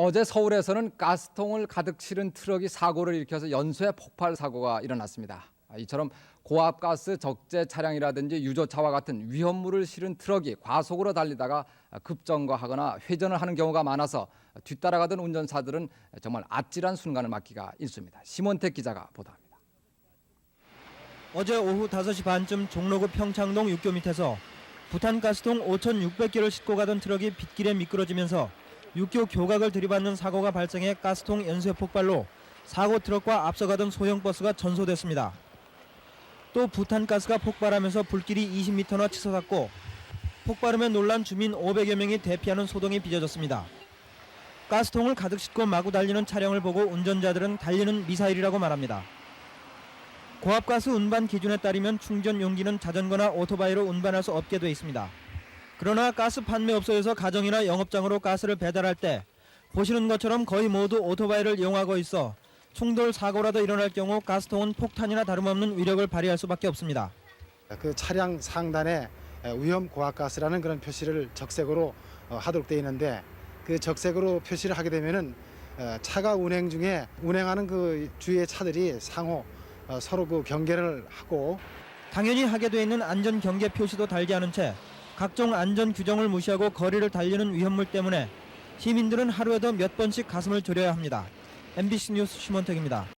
어제 서울에서는 가스통을 가득 실은 트럭이 사고를 일으켜서 연쇄 폭발 사고가 일어났습니다. 아, 이처럼 고압가스 적재 차량이라든지 유조차와 같은 위험물을 실은 트럭이 과속으로 달리다가 급정거하거나 회전을 하는 경우가 많아서 뒤따라가던 운전사들은 정말 아찔한 순간을 맞기가 일쑤입니다. 심원택 기자가 보도합니다. 어제 오후 5시 반쯤 종로구 평창동 육교 밑에서 부탄 가스통 5,600개를 싣고 가던 트럭이 빗길에 미끄러지면서 육교 교각을 들이받는 사고가 발생해 가스통 연쇄 폭발로 사고 트럭과 앞서가던 소형 버스가 전소됐습니다. 또 부탄 가스가 폭발하면서 불길이 20m나 치솟았고 폭발음에 놀란 주민 500여 명이 대피하는 소동이 빚어졌습니다. 가스통을 가득 싣고 마구 달리는 차량을 보고 운전자들은 달리는 미사일이라고 말합니다. 고압가스 운반 기준에 따르면 충전 용기는 자전거나 오토바이로 운반할 수 없게 돼 있습니다. 그러나 가스 판매업소에서 가정이나 영업장으로 가스를 배달할 때 보시는 것처럼 거의 모두 오토바이를 이용하고 있어 충돌 사고라도 일어날 경우 가스통은 폭탄이나 다름없는 위력을 발휘할 수밖에 없습니다. 그 차량 상단에 위험 고압가스라는 그런 표시를 적색으로 어, 하도록 되어 있는데 그 적색으로 표시를 하게 되면은 어, 차가 운행 중에 운행하는 그 주위의 차들이 상호 어, 서로 그 경계를 하고 당연히 하게 돼 있는 안전 경계 표시도 달지 않은 채 각종 안전 규정을 무시하고 거리를 달리는 위험물 때문에 시민들은 하루에도 몇 번씩 가슴을 졸여야 합니다. MBC 뉴스 심원택입니다.